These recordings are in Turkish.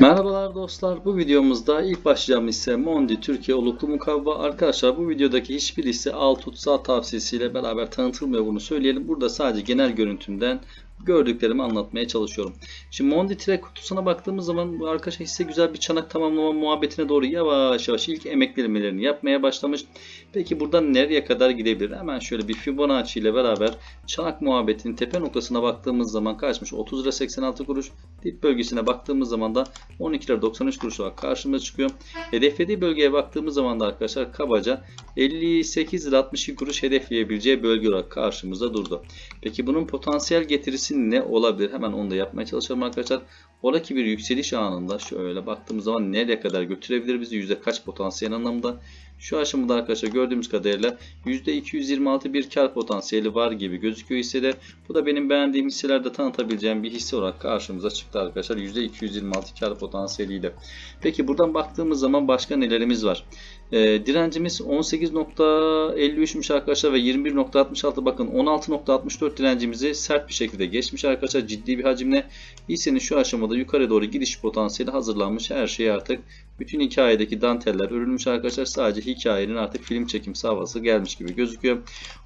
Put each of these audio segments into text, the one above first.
Merhabalar dostlar. Bu videomuzda ilk başlayacağımız ise Mondi Türkiye Oluklu Mukavva. Arkadaşlar bu videodaki hiçbir hisse al tut tavsiyesiyle beraber tanıtılmıyor bunu söyleyelim. Burada sadece genel görüntümden gördüklerimi anlatmaya çalışıyorum. Şimdi Mondi Tire kutusuna baktığımız zaman arkadaşlar hisse güzel bir çanak tamamlama muhabbetine doğru yavaş yavaş ilk emeklemelerini yapmaya başlamış. Peki buradan nereye kadar gidebilir? Hemen şöyle bir Fibonacci ile beraber çanak muhabbetinin tepe noktasına baktığımız zaman kaçmış? 30 lira 86 kuruş. Dip bölgesine baktığımız zaman da 12 lira 93 kuruş olarak karşımıza çıkıyor. Hedeflediği bölgeye baktığımız zaman da arkadaşlar kabaca 58 lira 62 kuruş hedefleyebileceği bölge olarak karşımıza durdu. Peki bunun potansiyel getirisi ne olabilir? Hemen onu da yapmaya çalışalım arkadaşlar. Oradaki bir yükseliş anında şöyle baktığımız zaman nereye kadar götürebilir bizi? Yüzde kaç potansiyel anlamda? Şu aşamada arkadaşlar gördüğümüz kadarıyla %226 bir kar potansiyeli var gibi gözüküyor hissede. Bu da benim beğendiğim hisselerde tanıtabileceğim bir hisse olarak karşımıza çıktı arkadaşlar. %226 kar potansiyeliyle. Peki buradan baktığımız zaman başka nelerimiz var? Ee, direncimiz 18.53'müş arkadaşlar ve 21.66 bakın 16.64 direncimizi sert bir şekilde geçmiş arkadaşlar. Ciddi bir hacimle. Hissenin şu aşamada yukarı doğru gidiş potansiyeli hazırlanmış. Her şey artık bütün hikayedeki danteller örülmüş arkadaşlar. Sadece hikayenin artık film çekim havası gelmiş gibi gözüküyor.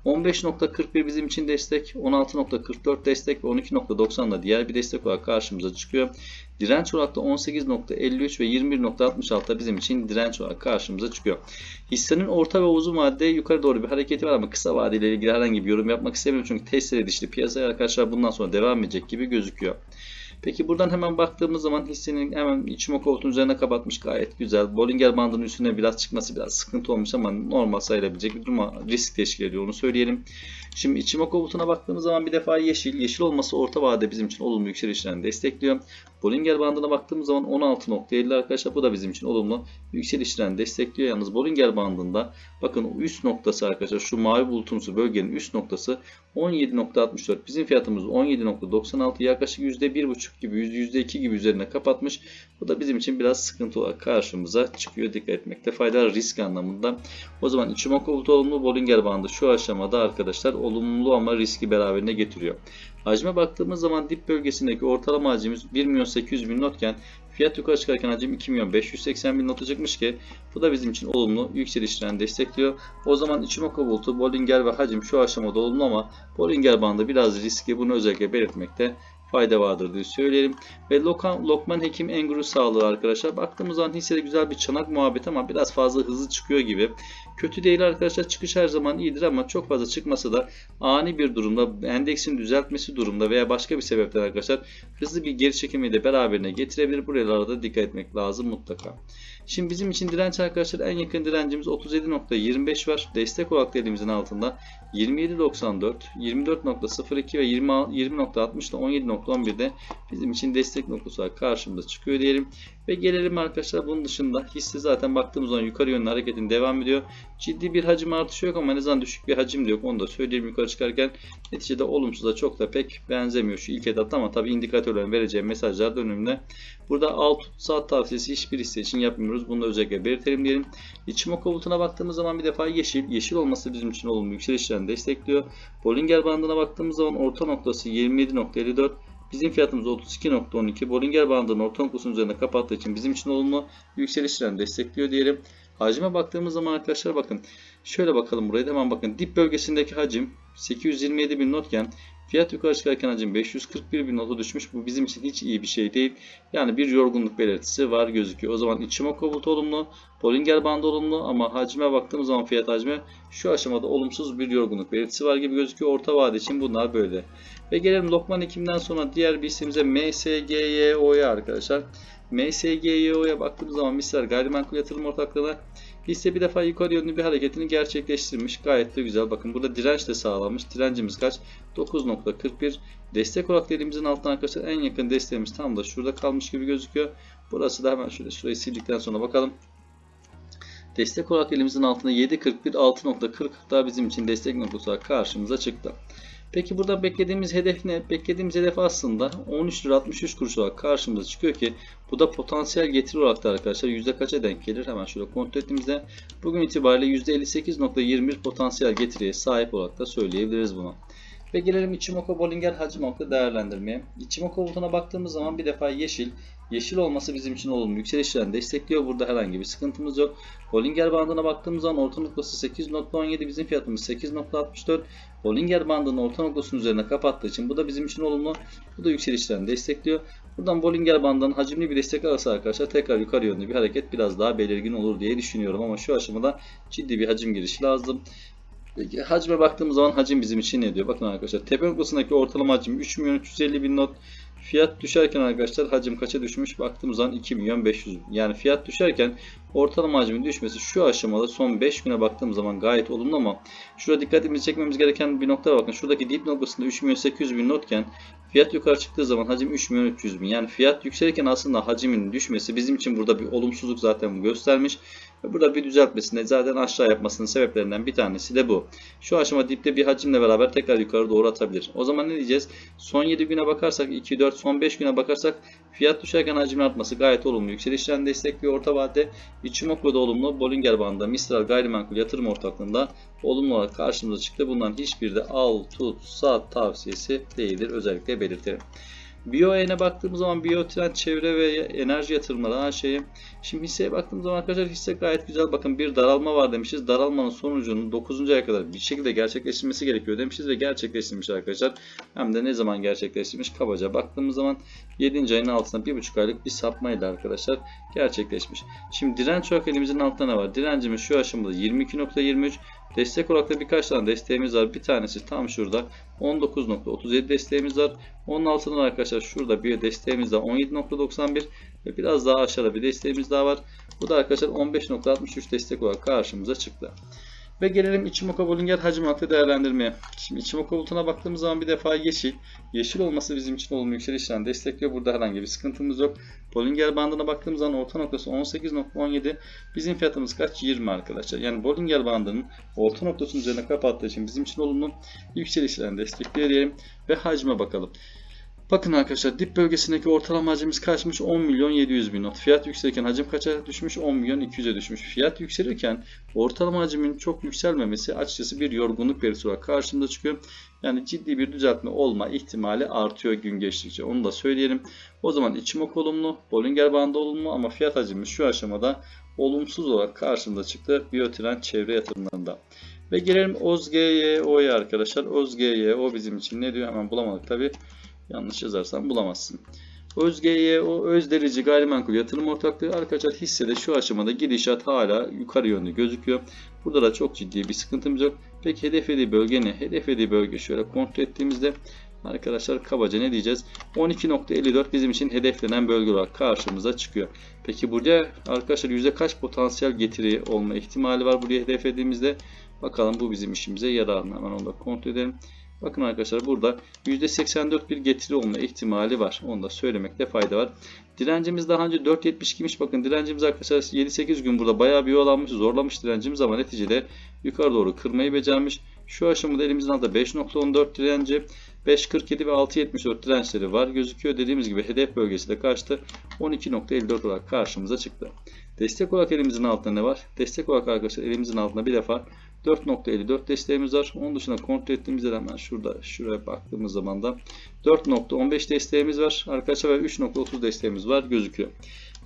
15.41 bizim için destek 16.44 destek ve 12.90 da diğer bir destek olarak karşımıza çıkıyor Direnç olarak da 18.53 ve 21.66 da bizim için direnç olarak karşımıza çıkıyor. Hissenin orta ve uzun vadede yukarı doğru bir hareketi var ama kısa vadeyle ilgili herhangi bir yorum yapmak istemiyorum. Çünkü testere edişli piyasaya arkadaşlar bundan sonra devam edecek gibi gözüküyor. Peki buradan hemen baktığımız zaman hissenin hemen Ichimoku koltuğun üzerine kapatmış gayet güzel. Bollinger bandının üstüne biraz çıkması biraz sıkıntı olmuş ama normal sayılabilecek bir durum risk teşkil ediyor onu söyleyelim. Şimdi Ichimoku bulutuna baktığımız zaman bir defa yeşil. Yeşil olması orta vadede bizim için olumlu yükselişlerini destekliyor. Bollinger bandına baktığımız zaman 16.50 arkadaşlar bu da bizim için olumlu yükselişlerini destekliyor. Yalnız Bollinger bandında bakın üst noktası arkadaşlar şu mavi bulutumsu bölgenin üst noktası 17.64. Bizim fiyatımız 17.96 yaklaşık %1.5 gibi %2 gibi üzerine kapatmış. Bu da bizim için biraz sıkıntı olarak karşımıza çıkıyor. Dikkat etmekte fayda risk anlamında. O zaman Ichimoku bulutu olumlu Bollinger bandı şu aşamada arkadaşlar olumlu ama riski beraberine getiriyor. Hacme baktığımız zaman dip bölgesindeki ortalama hacimiz 1 milyon 800 bin notken fiyat yukarı çıkarken hacim 2 milyon 580 bin nota çıkmış ki bu da bizim için olumlu yükselişlerini destekliyor. O zaman Ichimoku bulutu, Bollinger ve hacim şu aşamada olumlu ama Bollinger bandı biraz riski bunu özellikle belirtmekte fayda vardır diye söyleyelim. Ve Lokman, Lokman Hekim Enguru sağlığı arkadaşlar. Baktığımız zaman hissede güzel bir çanak muhabbet ama biraz fazla hızlı çıkıyor gibi. Kötü değil arkadaşlar. Çıkış her zaman iyidir ama çok fazla çıkmasa da ani bir durumda endeksin düzeltmesi durumda veya başka bir sebepten arkadaşlar hızlı bir geri çekimi de beraberine getirebilir. Buralara da dikkat etmek lazım mutlaka. Şimdi bizim için direnç arkadaşlar en yakın direncimiz 37.25 var. Destek olarak elimizin altında 27.94, 24.02 ve 20, 20.60 ile 17.11'de bizim için destek noktası olarak karşımıza çıkıyor diyelim. Ve gelelim arkadaşlar bunun dışında hisse zaten baktığımız zaman yukarı yönlü hareketin devam ediyor. Ciddi bir hacim artışı yok ama en azından düşük bir hacim de yok. Onu da söyleyeyim yukarı çıkarken. Neticede olumsuza çok da pek benzemiyor şu ilk etapta ama tabi indikatörlerin vereceği mesajlar dönümünde. Burada alt saat tavsiyesi hiçbir hisse için yapmıyoruz. Bunu da özellikle belirtelim diyelim. İçimoku bulutuna baktığımız zaman bir defa yeşil. Yeşil olması bizim için olumlu yükselişlerini destekliyor. Bollinger bandına baktığımız zaman orta noktası 27.54. Bizim fiyatımız 32.12. Bollinger bandının orta noktasının üzerinde kapattığı için bizim için olumlu yükselişlerini destekliyor diyelim. Hacime baktığımız zaman arkadaşlar bakın. Şöyle bakalım buraya da hemen bakın. Dip bölgesindeki hacim 827 bin notken fiyat yukarı çıkarken hacim 541 bin nota düşmüş. Bu bizim için hiç iyi bir şey değil. Yani bir yorgunluk belirtisi var gözüküyor. O zaman Ichimoku bulut olumlu. Bollinger bandı olumlu ama hacime baktığımız zaman fiyat hacmi şu aşamada olumsuz bir yorgunluk belirtisi var gibi gözüküyor. Orta vade için bunlar böyle. Ve gelelim Lokman Ekim'den sonra diğer bir isimize MSGYO'ya arkadaşlar. MSGYO'ya baktığımız zaman misal gayrimenkul yatırım ortaklığına hisse bir defa yukarı yönlü bir hareketini gerçekleştirmiş. Gayet de güzel. Bakın burada direnç de sağlamış. Direncimiz kaç? 9.41. Destek olarak elimizin altına arkadaşlar en yakın desteğimiz tam da şurada kalmış gibi gözüküyor. Burası da hemen şöyle şurayı sildikten sonra bakalım. Destek olarak elimizin altında 7.41 6.40 daha bizim için destek noktası olarak karşımıza çıktı. Peki burada beklediğimiz hedef ne? Beklediğimiz hedef aslında 13 lira 63 kuruş olarak karşımıza çıkıyor ki bu da potansiyel getiri olarak da arkadaşlar yüzde kaça denk gelir? Hemen şöyle kontrol ettiğimizde bugün itibariyle %58.21 potansiyel getiriye sahip olarak da söyleyebiliriz bunu. Ve gelelim Ichimoku Bollinger Hachimoku değerlendirmeye. Ichimoku bulutuna baktığımız zaman bir defa yeşil. Yeşil olması bizim için olumlu. Yükselişlerini destekliyor. Burada herhangi bir sıkıntımız yok. Bollinger bandına baktığımız zaman orta noktası 8.17 bizim fiyatımız 8.64. Bollinger bandının orta noktasının üzerine kapattığı için bu da bizim için olumlu. Bu da yükselişlerini destekliyor. Buradan Bollinger bandının hacimli bir destek alırsa arkadaşlar tekrar yukarı yönlü bir hareket biraz daha belirgin olur diye düşünüyorum. Ama şu aşamada ciddi bir hacim girişi lazım. Peki hacme baktığımız zaman hacim bizim için ne diyor? Bakın arkadaşlar tepe noktasındaki ortalama hacim 3 milyon 350 bin not. Fiyat düşerken arkadaşlar hacim kaça düşmüş? Baktığımız zaman 2 milyon 500 bin. Yani fiyat düşerken ortalama hacmin düşmesi şu aşamada son 5 güne baktığımız zaman gayet olumlu ama şurada dikkatimizi çekmemiz gereken bir nokta. Bakın şuradaki dip noktasında 3 milyon 800 bin notken fiyat yukarı çıktığı zaman hacim 3 milyon 300 bin. Yani fiyat yükselirken aslında hacimin düşmesi bizim için burada bir olumsuzluk zaten göstermiş. Burada bir düzeltmesinde zaten aşağı yapmasının sebeplerinden bir tanesi de bu. Şu aşama dipte bir hacimle beraber tekrar yukarı doğru atabilir. O zaman ne diyeceğiz? Son 7 güne bakarsak 2, 4, son 5 güne bakarsak fiyat düşerken hacmin artması gayet olumlu. Yükselişlerini destekliyor orta vadede. Ichimoku da olumlu. Bollinger bandında Mistral gayrimenkul yatırım ortaklığında olumlu olarak karşımıza çıktı. Bundan hiçbir de al, tut, sat tavsiyesi değildir. Özellikle belirtelim. BioE'ne baktığımız zaman Biotrend çevre ve enerji yatırımları her şeyi. Şimdi hisseye baktığımız zaman arkadaşlar hisse gayet güzel. Bakın bir daralma var demişiz. Daralmanın sonucunun 9. aya kadar bir şekilde gerçekleştirilmesi gerekiyor demişiz ve gerçekleştirilmiş arkadaşlar. Hem de ne zaman gerçekleştirilmiş? Kabaca baktığımız zaman 7. ayın altında 1,5 aylık bir sapmayla arkadaşlar gerçekleşmiş. Şimdi direnç olarak elimizin altında ne var? Direncimiz şu aşamada 22.23. Destek olarak da birkaç tane desteğimiz var. Bir tanesi tam şurada 19.37 desteğimiz var. Onun altından arkadaşlar şurada bir desteğimiz var 17.91 ve biraz daha aşağıda bir desteğimiz daha var. Bu da arkadaşlar 15.63 destek olarak karşımıza çıktı. Ve gelelim Ichimoku Bollinger hacim hattı değerlendirmeye. Şimdi Ichimoku bulutuna baktığımız zaman bir defa yeşil. Yeşil olması bizim için olumlu yükselişlerini destekliyor. Burada herhangi bir sıkıntımız yok. Bollinger bandına baktığımız zaman orta noktası 18.17. Bizim fiyatımız kaç? 20 arkadaşlar. Yani Bollinger bandının orta noktasının üzerine kapattığı için bizim için olumlu yükselişlerini destekliyor diyelim. Ve hacme bakalım. Bakın arkadaşlar dip bölgesindeki ortalama hacimiz kaçmış? 10 milyon 700 bin not. Fiyat yükselirken hacim kaça düşmüş? 10 milyon 200'e düşmüş. Fiyat yükselirken ortalama hacimin çok yükselmemesi açıkçası bir yorgunluk belirtisi olarak karşımıza çıkıyor. Yani ciddi bir düzeltme olma ihtimali artıyor gün geçtikçe. Onu da söyleyelim. O zaman Ichimoku olumlu, Bollinger bandı olumlu ama fiyat hacimiz şu aşamada olumsuz olarak karşımıza çıktı. Biyotrend çevre yatırımlarında. Ve gelelim OZGYO'ya arkadaşlar. OZGYO bizim için ne diyor? Hemen bulamadık tabi. Yanlış yazarsam bulamazsın. Özge'ye o özderici gayrimenkul yatırım ortaklığı arkadaşlar hissede şu aşamada gidişat hala yukarı yönlü gözüküyor. Burada da çok ciddi bir sıkıntımız yok. Peki hedeflediği bölge ne? Hedeflediği bölge şöyle kontrol ettiğimizde arkadaşlar kabaca ne diyeceğiz? 12.54 bizim için hedeflenen bölge olarak karşımıza çıkıyor. Peki burada arkadaşlar yüzde kaç potansiyel getiri olma ihtimali var buraya hedeflediğimizde? Bakalım bu bizim işimize yarar mı? Hemen onu da kontrol edelim. Bakın arkadaşlar burada %84 bir getiri olma ihtimali var. Onu da söylemekte fayda var. Direncimiz daha önce 4.72'miş. Bakın direncimiz arkadaşlar 7-8 gün burada bayağı bir yol almış. Zorlamış direncimiz ama neticede yukarı doğru kırmayı becermiş. Şu aşamada elimizin altında 5.14 direnci, 5.47 ve 6.74 dirençleri var. Gözüküyor. Dediğimiz gibi hedef bölgesi de kaçtı? 12.54 olarak karşımıza çıktı. Destek olarak elimizin altında ne var? Destek olarak arkadaşlar elimizin altında bir defa 4.54 desteğimiz var. Onun dışında kontrol ettiğimizde hemen şurada şuraya baktığımız zaman da 4.15 desteğimiz var. Arkadaşlar ve 3.30 desteğimiz var gözüküyor.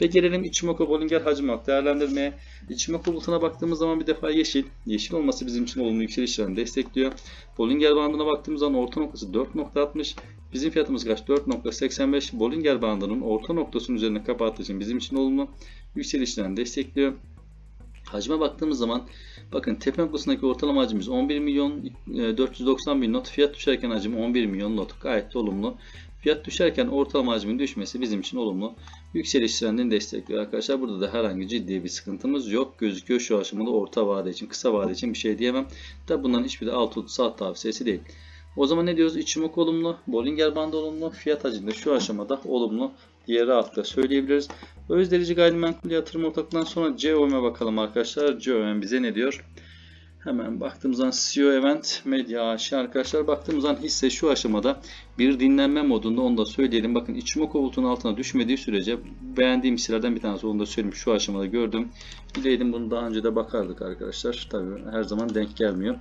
Ve gelelim Ichimoku Bollinger hacim hak değerlendirmeye. Ichimoku bulutuna baktığımız zaman bir defa yeşil. Yeşil olması bizim için olumlu yükselişlerini destekliyor. Bollinger bandına baktığımız zaman orta noktası 4.60. Bizim fiyatımız kaç? 4.85. Bollinger bandının orta noktasının üzerine kapattığı için bizim için olumlu yükselişlerini destekliyor. Hacme baktığımız zaman bakın tepe noktasındaki ortalama hacimiz 11 milyon 490 bin not. Fiyat düşerken hacim 11 milyon not. Gayet de olumlu. Fiyat düşerken ortalama hacmin düşmesi bizim için olumlu. Yükseliş trendini destekliyor arkadaşlar. Burada da herhangi ciddi bir sıkıntımız yok. Gözüküyor şu aşamada orta vade için, kısa vade için bir şey diyemem. Tabi bunların hiçbiri alt saat tavsiyesi değil. O zaman ne diyoruz? İçimok olumlu, Bollinger bandı olumlu, fiyat hacimde şu aşamada olumlu diye rahatlıkla söyleyebiliriz. Özderici gayrimenkul yatırım ortaklığından sonra COM'e bakalım arkadaşlar. COM bize ne diyor? Hemen baktığımızdan CEO Event Medya AŞ arkadaşlar baktığımızdan hisse şu aşamada bir dinlenme modunda onu da söyleyelim. Bakın Ichimoku bulutunun altına düşmediği sürece beğendiğim hisselerden bir tanesi onu da söyleyeyim şu aşamada gördüm. Bileydim bunu daha önce de bakardık arkadaşlar. Tabii her zaman denk gelmiyor.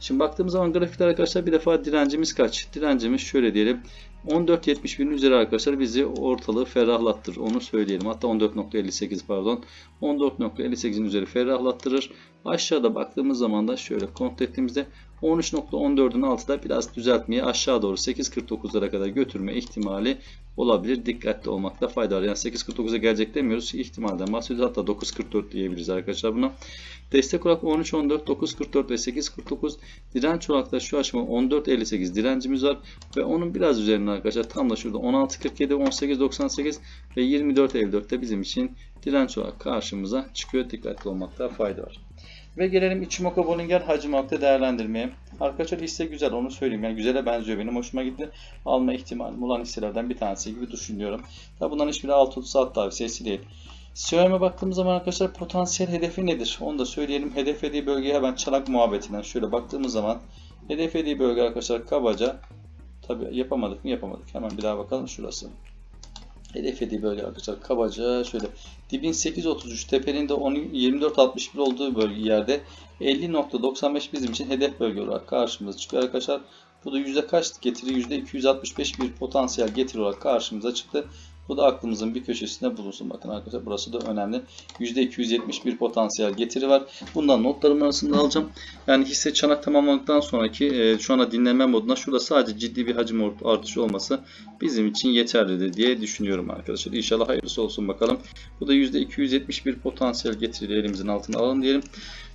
Şimdi baktığımız zaman grafikler arkadaşlar bir defa direncimiz kaç? Direncimiz şöyle diyelim. 14.71'in üzeri arkadaşlar bizi ortalığı ferahlattırır. Onu söyleyelim. Hatta 14.58 pardon. 14.58'in üzeri ferahlattırır. Aşağıda baktığımız zaman da şöyle kontrol ettiğimizde 13.14'ün altında biraz düzeltmeye aşağı doğru 8.49'lara kadar götürme ihtimali olabilir. Dikkatli olmakta fayda var. Yani 8.49'a gelecek demiyoruz. İhtimalden bahsediyoruz. Hatta 9.44 diyebiliriz arkadaşlar buna. Destek olarak 13.14, 9.44 ve 8.49. Direnç olarak da şu aşama 14.58 direncimiz var. Ve onun biraz üzerinde arkadaşlar tam da şurada 16.47, 18.98 ve 24.54'te bizim için direnç olarak karşımıza çıkıyor. Dikkatli olmakta fayda var. Ve gelelim Ichimoku Bollinger hacim olarak değerlendirmeye. Arkadaşlar hisse güzel onu söyleyeyim. Yani güzele benziyor benim. Hoşuma gitti. Alma ihtimalim olan hisselerden bir tanesi gibi düşünüyorum. Tabi bunların hiçbiri 6 saat tavsiyesi değil. CRM'e baktığımız zaman arkadaşlar potansiyel hedefi nedir? Onu da söyleyelim. Hedeflediği bölgeye hemen çanak muhabbetinden şöyle baktığımız zaman hedeflediği bölge arkadaşlar kabaca tabi yapamadık mı yapamadık. Hemen bir daha bakalım şurası. Hedeflediği bölge arkadaşlar kabaca şöyle dibin 8.33 tepenin de 24.61 olduğu bölge yerde 50.95 bizim için hedef bölge olarak karşımıza çıkıyor arkadaşlar. Bu da yüzde kaç getiri? Yüzde 265 bir potansiyel getiri olarak karşımıza çıktı. Bu da aklımızın bir köşesinde bulunsun. Bakın arkadaşlar burası da önemli. %271 potansiyel getiri var. Bundan notlarım arasında alacağım. Yani hisse çanak tamamladıktan sonraki e, şu anda dinlenme moduna şurada sadece ciddi bir hacim artışı olması bizim için yeterlidir diye düşünüyorum arkadaşlar. İnşallah hayırlısı olsun bakalım. Bu da %271 potansiyel getiri elimizin altına alalım diyelim.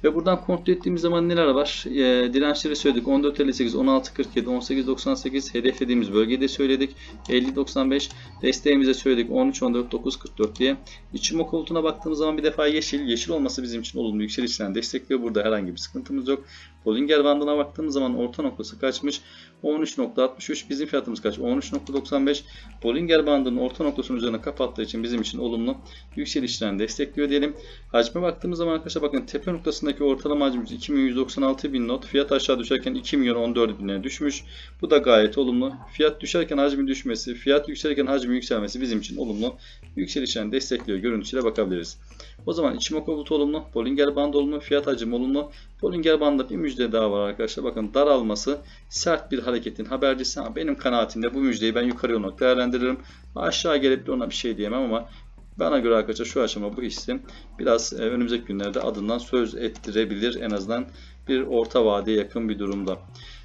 Ve buradan kontrol ettiğimiz zaman neler var? E, dirençleri söyledik. 14.58, 16.47, 18.98 hedeflediğimiz bölgede söyledik. 50.95 desteğimize söyledik. 13.14, 9.44 diye. İçim koltuğuna baktığımız zaman bir defa yeşil. Yeşil olması bizim için olumlu yükselişten destekliyor. Burada herhangi bir sıkıntımız yok. Bollinger bandına baktığımız zaman orta noktası kaçmış? 13.63. Bizim fiyatımız kaç? 13.95. Bollinger bandının orta noktasının üzerine kapattığı için bizim için olumlu yükselişten destekliyor diyelim. Hacme baktığımız zaman arkadaşlar bakın tepe noktasındaki ortalama hacmimiz 2196 bin not. Fiyat aşağı düşerken 2 milyon 14 bin'e düşmüş. Bu da gayet olumlu. Fiyat düşerken hacmin düşmesi, fiyat yükselirken hacmin yükselmesi bizim için olumlu. Yükselişten destekliyor görüntüsüyle bakabiliriz. O zaman içim bulut olumlu, Bollinger bandı olumlu, fiyat hacim olumlu. Bollinger bandında bir müjde daha var arkadaşlar. Bakın daralması sert bir hareketin habercisi ama benim kanaatimde bu müjdeyi ben yukarı olarak değerlendiririm. Aşağı gelip de ona bir şey diyemem ama bana göre arkadaşlar şu aşama bu hissim biraz e, önümüzdeki günlerde adından söz ettirebilir en azından bir orta vadeye yakın bir durumda.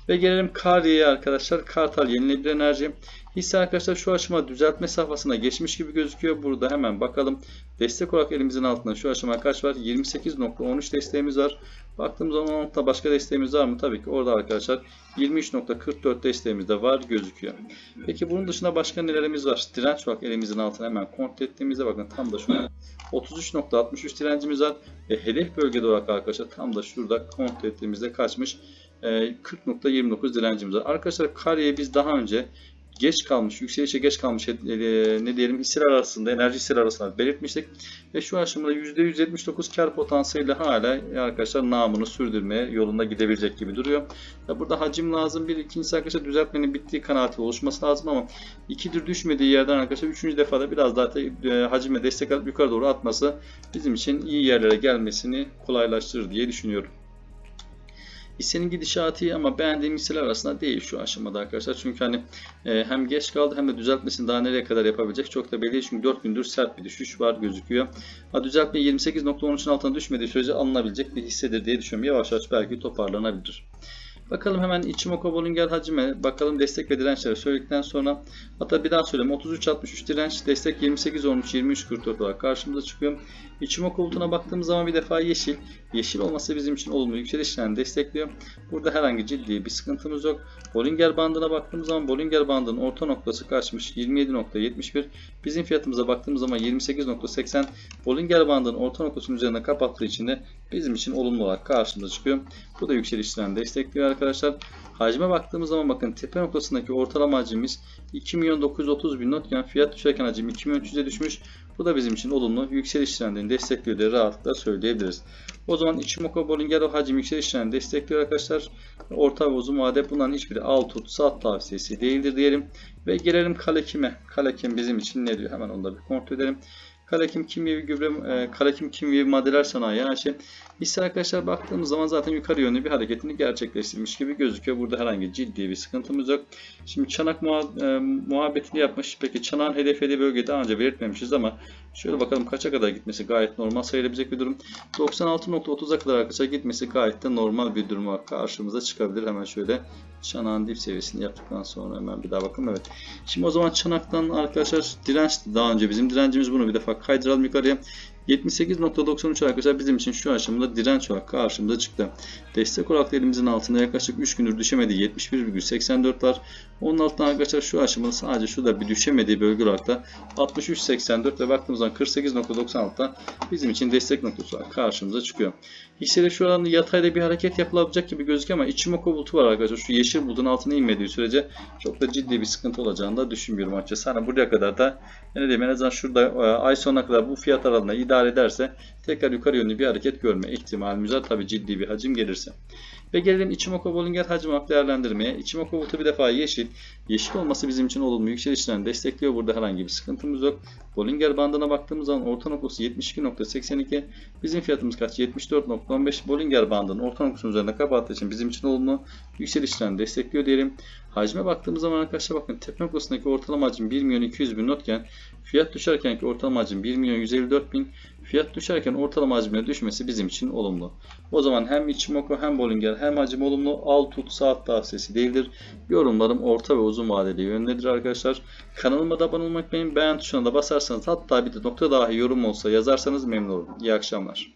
Ve gelelim Kariye'ye arkadaşlar. Kartal yenilebilir enerji. Hisse arkadaşlar şu aşama düzeltme safhasına geçmiş gibi gözüküyor. Burada hemen bakalım. Destek olarak elimizin altında şu aşama kaç var? 28.13 desteğimiz var. Baktığımız zaman altta başka desteğimiz var mı? Tabii ki orada arkadaşlar 23.44 desteğimiz de var gözüküyor. Peki bunun dışında başka nelerimiz var? Direnç olarak elimizin altına hemen kontrol ettiğimizde bakın tam da şu 33.63 direncimiz var. Ve hedef bölgede olarak arkadaşlar tam da şurada kontrol ettiğimizde kaçmış? 40.29 direncimiz var. Arkadaşlar Kariye biz daha önce geç kalmış, yükselişe geç kalmış e, ne diyelim hisseler arasında, enerji hisseler arasında belirtmiştik. Ve şu aşamada %179 kar potansiyeliyle hala arkadaşlar namını sürdürmeye yolunda gidebilecek gibi duruyor. Ya burada hacim lazım. Bir ikincisi arkadaşlar düzeltmenin bittiği kanaati oluşması lazım ama ikidir düşmediği yerden arkadaşlar üçüncü defada biraz daha e, hacime destek alıp yukarı doğru atması bizim için iyi yerlere gelmesini kolaylaştırır diye düşünüyorum. Hissenin gidişatı iyi ama beğendiğim hisseler arasında değil şu aşamada arkadaşlar. Çünkü hani e, hem geç kaldı hem de düzeltmesini daha nereye kadar yapabilecek çok da belli değil. Çünkü 4 gündür sert bir düşüş var gözüküyor. Ha, düzeltme 28.13'ün altına düşmediği sürece alınabilecek bir hissedir diye düşünüyorum. Yavaş yavaş belki toparlanabilir. Bakalım hemen Ichimoku Bollinger hacime bakalım destek ve dirençleri söyledikten sonra hatta bir daha söyleyeyim 33.63 direnç destek 28.13 23.44 olarak karşımıza çıkıyor. Ichimoku bulutuna baktığımız zaman bir defa yeşil. Yeşil olması bizim için olumlu yükselişlerini destekliyor. Burada herhangi ciddi bir sıkıntımız yok. Bollinger bandına baktığımız zaman Bollinger bandının orta noktası kaçmış 27.71. Bizim fiyatımıza baktığımız zaman 28.80. Bollinger bandının orta noktasının üzerine kapattığı için de bizim için olumlu olarak karşımıza çıkıyor. Bu da yükselişlerini destekliyor arkadaşlar. Hacme baktığımız zaman bakın tepe noktasındaki ortalama hacimimiz 2.930.000 notken fiyat düşerken hacim 2.300'e düşmüş. Bu da bizim için olumlu. Yükseliş trendini destekliyor diye rahatlıkla söyleyebiliriz. O zaman Ichimoku Bollinger hacim yükseliş trendini destekliyor arkadaşlar. Orta ve uzun vade bunların hiçbiri al tut sat tavsiyesi değildir diyelim. Ve gelelim Kalekim'e. Kalekim bizim için ne diyor? Hemen onu da bir kontrol edelim. Kalekim kimyevi gübre, e, Kalekim kimyevi maddeler sanayi AŞ. Hisse arkadaşlar baktığımız zaman zaten yukarı yönlü bir hareketini gerçekleştirmiş gibi gözüküyor. Burada herhangi ciddi bir sıkıntımız yok. Şimdi çanak muha- e, muhabbetini yapmış. Peki çanağın hedeflediği bölgeyi daha önce belirtmemişiz ama şöyle bakalım kaça kadar gitmesi gayet normal sayılabilecek bir durum. 96.30'a kadar arkadaşlar gitmesi gayet de normal bir durum. Karşımıza çıkabilir. Hemen şöyle çanağın dip seviyesini yaptıktan sonra hemen bir daha bakalım. Evet. Şimdi o zaman çanaktan arkadaşlar direnç daha önce bizim direncimiz bunu bir defa kaydıralım yukarıya. 78.93 arkadaşlar bizim için şu aşamada direnç olarak karşımıza çıktı. Destek olarak elimizin altında yaklaşık 3 gündür düşemediği 71,84 var. Onun altında arkadaşlar şu aşamada sadece şurada bir düşemediği bölge olarak da 63.84 ve baktığımız zaman 48.96'da bizim için destek noktası karşımıza çıkıyor. Hissede şu anda yatayda bir hareket yapılabilecek gibi gözüküyor ama Ichimoku bulutu var arkadaşlar. Şu yeşil bulutun altına inmediği sürece çok da ciddi bir sıkıntı olacağını da düşünmüyorum açıkçası. Hani buraya kadar da ne diyeyim en azından şurada e, ay sonuna kadar bu fiyat aralığında idare ederse tekrar yukarı yönlü bir hareket görme ihtimalimiz var. Tabi ciddi bir hacim gelirse. Ve gelelim Ichimoku Bollinger hacim olarak değerlendirmeye. Ichimoku bulutu bir defa yeşil. Yeşil olması bizim için olumlu yükselişlerini destekliyor. Burada herhangi bir sıkıntımız yok. Bollinger bandına baktığımız zaman orta noktası 72.82. Bizim fiyatımız kaç? 74.15. Bollinger bandının orta noktasının üzerinde kapattığı için bizim için olumlu yükselişlerini destekliyor diyelim. Hacme baktığımız zaman arkadaşlar bakın tepe noktasındaki ortalama hacim 1 milyon 200 bin notken fiyat düşerkenki ortalama hacim 1 milyon 154 bin fiyat düşerken ortalama hacmine düşmesi bizim için olumlu. O zaman hem Ichimoku hem Bollinger hem hacim olumlu al tut saat tavsiyesi değildir. Yorumlarım orta ve uzun vadeli yöndedir arkadaşlar. Kanalıma da abone olmayı unutmayın. Beğen tuşuna da basarsanız hatta bir de nokta dahi yorum olsa yazarsanız memnun olurum. İyi akşamlar.